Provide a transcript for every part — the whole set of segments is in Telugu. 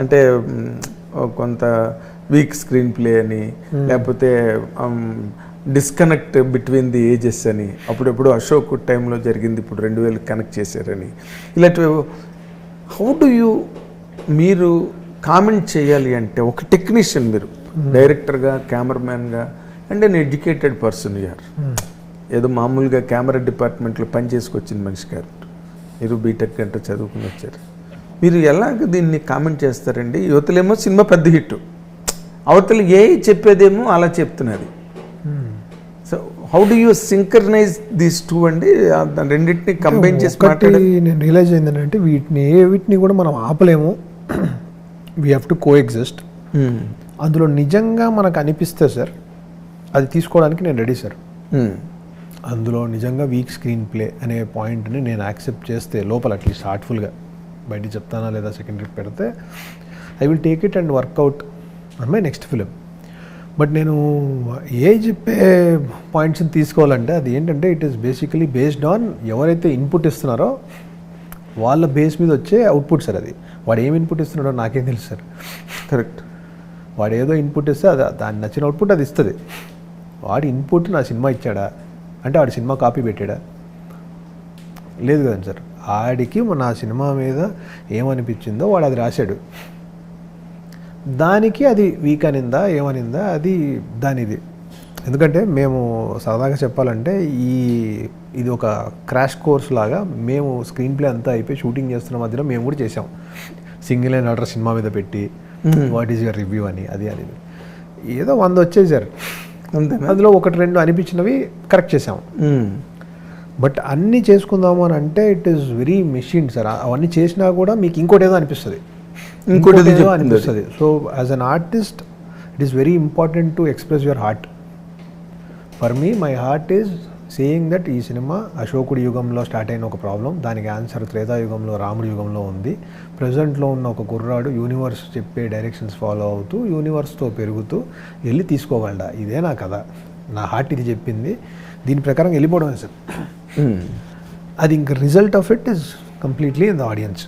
అంటే కొంత వీక్ స్క్రీన్ ప్లే అని లేకపోతే డిస్కనెక్ట్ బిట్వీన్ ది ఏజెస్ అని. అప్పుడెప్పుడు అశోక్ టైంలో జరిగింది ఇప్పుడు రెండు వేలు కనెక్ట్ చేశారని. ఇలాంటివి హౌ డు యూ మీరు కామెంట్ చేయాలి అంటే ఒక టెక్నీషియన్ మీరు డైరెక్టర్గా కెమెరామ్యాన్గా అండ్ అన్ ఎడ్యుకేటెడ్ పర్సన్ యార్ ఏదో మామూలుగా కెమెరా డిపార్ట్మెంట్లో పని చేసుకొచ్చిన మనిషి గారు. మీరు బీటెక్ గంట చదువుకుని వచ్చారు. మీరు ఎలాగ దీన్ని కామెంట్ చేస్తారండి? యువతలేమో సినిమా పెద్ద హిట్. అవతల ఏ చెప్పేదేమో అలా చెప్తున్నది. So how do you synchronise this two అండి? రెండింటిని కంబైన్ చేసి మాట్లాడే నేను రియలైజ్ ఏంటంటే వీటిని ఏ వీటిని కూడా మనం ఆపలేము. We have to coexist. అందులో నిజంగా మనకు అనిపిస్తే సార్ అది తీసుకోవడానికి నేను రెడీ సార్. Hmm. అందులో నిజంగా వీక్ స్క్రీన్ ప్లే అనే పాయింట్ని నేను యాక్సెప్ట్ చేస్తే లోపల అట్లీస్ట్ హార్ట్ఫుల్గా బయటికి చెప్తానా లేదా సెకండరీ పెడితే I will take it and work out on my next film but నేను ఏ చెప్పే పాయింట్స్ని తీసుకోవాలంటే అది ఏంటంటే it is basically based on ఎవరైతే ఇన్పుట్ ఇస్తున్నారో వాళ్ళ బేస్ మీద వచ్చే అవుట్పుట్ సార్ అది. వాడు ఏం ఇన్పుట్ ఇస్తున్నాడో నాకేం తెలుసు సార్ కరెక్ట్ వాడు ఏదో ఇన్పుట్ ఇస్తే అది దాన్ని నచ్చిన అవుట్పుట్ అది ఇస్తుంది. వాడి ఇన్పుట్ నా సినిమా ఇచ్చాడా? అంటే వాడి సినిమా కాపీ పెట్టాడా? లేదు కదండి సార్ ఆడికి నా సినిమా మీద ఏమనిపించిందో వాడు అది రాశాడు. దానికి అది వీక్ అనిందా ఏమనిందా అది దానిది. ఎందుకంటే మేము సరదాగా చెప్పాలంటే ఈ ఇది ఒక క్రాష్ కోర్స్ లాగా మేము స్క్రీన్ ప్లే అంతా అయిపోయి షూటింగ్ చేస్తున్న మధ్యలో మేము కూడా చేసాం సింగిల్ అండ్ ఆర్డర్ సినిమా మీద పెట్టి వాట్ ఈస్ యువర్ రివ్యూ అని అది అని ఏదో వంద వచ్చేసారు. అందులో ఒకటి రెండు అనిపించినవి కరెక్ట్ చేసాం Hmm. బట్ అన్నీ చేసుకుందాము అని అంటే it is very machine sir అవన్నీ చేసినా కూడా మీకు ఇంకోటి ఏదో అనిపిస్తుంది. ఇంకోటి ఏదో అనిపిస్తుంది. So as an artist it is very important to express your heart for me my heart is saying that ఈ సినిమా అశోకుడి యుగంలో స్టార్ట్ అయిన ఒక ప్రాబ్లం. దానికి ఆన్సర్ త్రేతాయుగంలో రాముడి యుగంలో ఉంది. ప్రజెంట్లో ఉన్న ఒక కుర్రాడు యూనివర్స్ చెప్పే డైరెక్షన్స్ ఫాలో అవుతూ యూనివర్స్తో పెరుగుతూ వెళ్ళి తీసుకోగలడా ఇదే నా కథ. నా హార్ట్ ఇది చెప్పింది. దీని ప్రకారం వెళ్ళిపోవడం సార్. అది ఇంక result of it is completely in the audience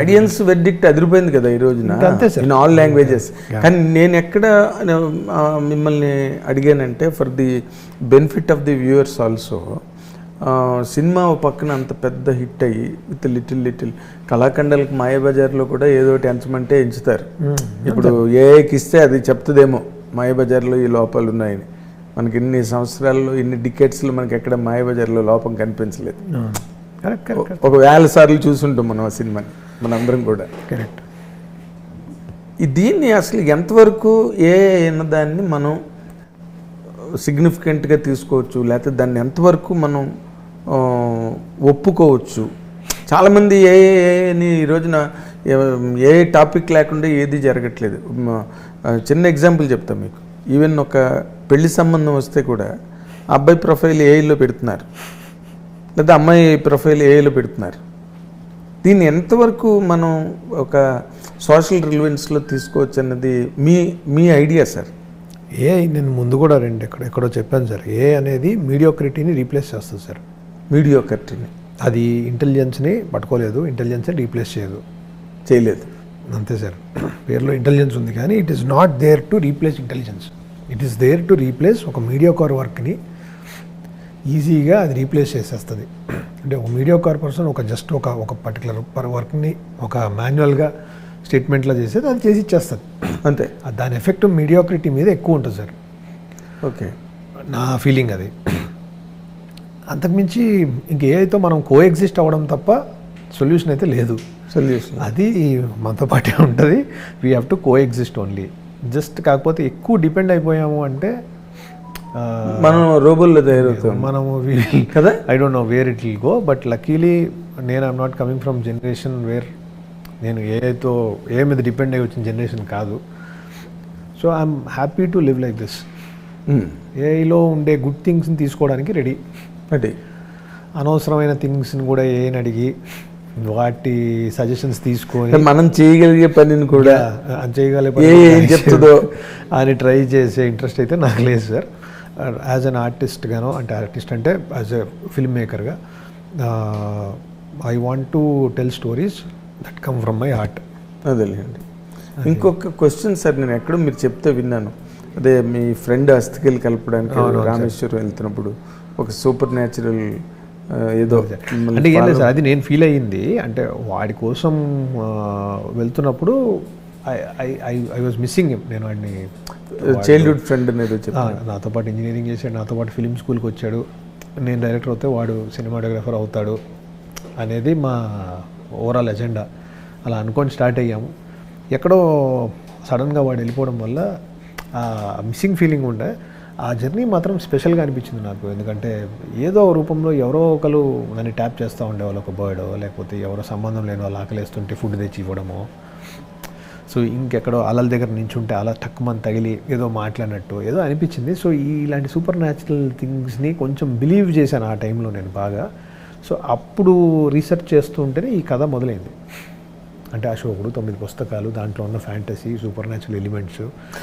audience verdict అదిరిపోయింది కదా ఈ రోజున. ఇన్ ఆల్ లాంగ్వేజెస్ కానీ నేను ఎక్కడ మిమ్మల్ని అడిగానంటే for the benefit of the viewers also cinema పక్కన అంత పెద్ద హిట్ అయ్యి విత్ లిటిల్ లిటిల్ కళాఖండాలకు మాయాబజార్లో కూడా ఏదో ఎంచమంటే ఎంచుతారు. ఇప్పుడు ఏకి ఇస్తే అది చెప్తుందేమో మాయాబజార్లో ఈ లోపాలు ఉన్నాయని మనకి ఇన్ని సంవత్సరాల్లో ఇన్ని డికెట్స్లో మనకి ఎక్కడ మాయాబజార్లో లోపం కనిపించలేదు. ఒక వేల సార్లు చూసుంటాం మనం ఆ సినిమాని మనందరం కూడా. కరెక్ట్. ఈ దీన్ని అసలు ఎంతవరకు ఏ అన్నదాన్ని మనం సిగ్నిఫికెంట్గా తీసుకోవచ్చు లేకపోతే దాన్ని ఎంతవరకు మనం ఒప్పుకోవచ్చు? చాలామంది ఏ అని ఈ రోజున ఏ- టాపిక్ లేకుండా ఏది జరగట్లేదు. చిన్న ఎగ్జాంపుల్ చెప్తాను మీకు. ఈవెన్ ఒక పెళ్ళి సంబంధం వస్తే కూడా అబ్బాయి ప్రొఫైల్ ఏఐలో పెడుతున్నారు. లేదా అమ్మాయి ప్రొఫైల్ ఏఐలో పెడుతున్నారు. దీన్ని ఎంతవరకు మనం ఒక సోషల్ రిలవెన్స్లో తీసుకోవచ్చు అన్నది మీ మీ ఐడియా సార్? ఏ నేను ముందు కూడా రెండు ఎక్కడ ఎక్కడో చెప్పాను సార్. ఏ అనేది మీడియోక్రిటీని రీప్లేస్ చేస్తుంది సార్. వీడియో కట్టిని అది ఇంటెలిజెన్స్ని పట్టుకోలేదు ఇంటెలిజెన్స్ని రీప్లేస్ చేయదు. చేయలేదు. అంతే సార్. పేరులో ఇంటెలిజెన్స్ ఉంది కానీ it is not there to replace intelligence it is there to replace ఒక మీడియోకార్ వర్క్ని ఈజీగా అది రీప్లేస్ చేసేస్తుంది. అంటే ఒక మీడియోకార్ పర్సన్ ఒక జస్ట్ ఒక ఒక పర్టికులర్ పర్ వర్క్ని ఒక మాన్యువల్గా స్టేట్మెంట్లో చేసేది అది చేసి ఇచ్చేస్తుంది. అంతే. దాని ఎఫెక్ట్ మీడియోక్రిటీ మీద ఎక్కువ ఉంటుంది సార్. ఓకే. నా ఫీలింగ్ అది. అంతకుమించి ఇంక ఏదైతే మనం కో ఎగ్జిస్ట్ అవ్వడం తప్ప సొల్యూషన్ అయితే లేదు. సొల్యూషన్ అది మనతో పాటే ఉంటుంది. We have to coexist only just కాకపోతే ఎక్కువ డిపెండ్ అయిపోయాము అంటే మనం రోబోల్లో తయారవుతాం. మనము కదా? I don't know where it will go but luckily నేను I'm not coming from generation where నేను ఏతో ఏ మీద డిపెండ్ అయ్యి వచ్చిన జనరేషన్ కాదు. So I'm happy to live like this. ఏఐలో ఉండే గుడ్ థింగ్స్ని తీసుకోవడానికి రెడీ అది అనవసరమైన థింగ్స్ని కూడా ఏని అడిగి వాటి సజెషన్స్ తీసుకొని మనం చేయగలిగే పనిని కూడా అది చేయగలే ఏ ఏం చెప్తుందో? అని ట్రై చేసే ఇంట్రెస్ట్ అయితే నాకు లేదు సార్ యాజ్ అన్ ఆర్టిస్ట్ గాను అంటే ఆర్టిస్ట్ అంటే as a film మేకర్గా I want to tell stories that come from my heart అదేలేండి. ఇంకొక క్వశ్చన్ సార్ నేను ఎక్కడో మీరు చెప్తే విన్నాను. అదే మీ ఫ్రెండ్ అస్థికలు కలపడానికి రామేశ్వరం వెళ్తున్నప్పుడు ఒక సూపర్ న్యాచురల్ ఏదో అంటే ఏం లేదు సార్ అది నేను ఫీల్ అయ్యింది. అంటే వాడి కోసం వెళ్తున్నప్పుడు ఐ వాజ్ మిస్సింగ్ నేను వాడిని చైల్డ్హుడ్ ఫ్రెండ్ అనేది నాతో పాటు ఇంజనీరింగ్ చేశాడు నాతో పాటు ఫిలిం స్కూల్కి వచ్చాడు. నేను డైరెక్టర్ అవుతే వాడు సినిమాటోగ్రఫర్ అవుతాడు అనేది మా ఓవరాల్ ఎజెండా అలా అనుకొని స్టార్ట్ అయ్యాము. ఎక్కడో సడన్గా వాడు వెళ్ళిపోవడం వల్ల ఆ మిస్సింగ్ ఫీలింగ్ ఉండే. ఆ జర్నీ మాత్రం స్పెషల్గా అనిపించింది నాకు. ఎందుకంటే ఏదో రూపంలో ఎవరో ఒకరు నన్ను ట్యాప్ చేస్తూ ఉండేవాళ్ళు ఒక బర్డో లేకపోతే ఎవరో సంబంధం లేని వాళ్ళు ఆకలేస్తుంటే ఫుడ్ తెచ్చి ఇవ్వడమో. సో ఇంకెక్కడో అలల దగ్గర నించుంటే అలా టక్కుమని తగిలి ఏదో మాట్లాడినట్టు ఏదో అనిపించింది. సో ఇలాంటి సూపర్ న్యాచురల్ థింగ్స్ని కొంచెం బిలీవ్ చేశాను ఆ టైంలో నేను బాగా. సో అప్పుడు రీసెర్చ్ చేస్తూ ఉంటేనే ఈ కథ మొదలైంది. అంటే అశోకుడు తొమ్మిది పుస్తకాలు దాంట్లో ఉన్న ఫ్యాంటసీ సూపర్ న్యాచురల్ ఎలిమెంట్స్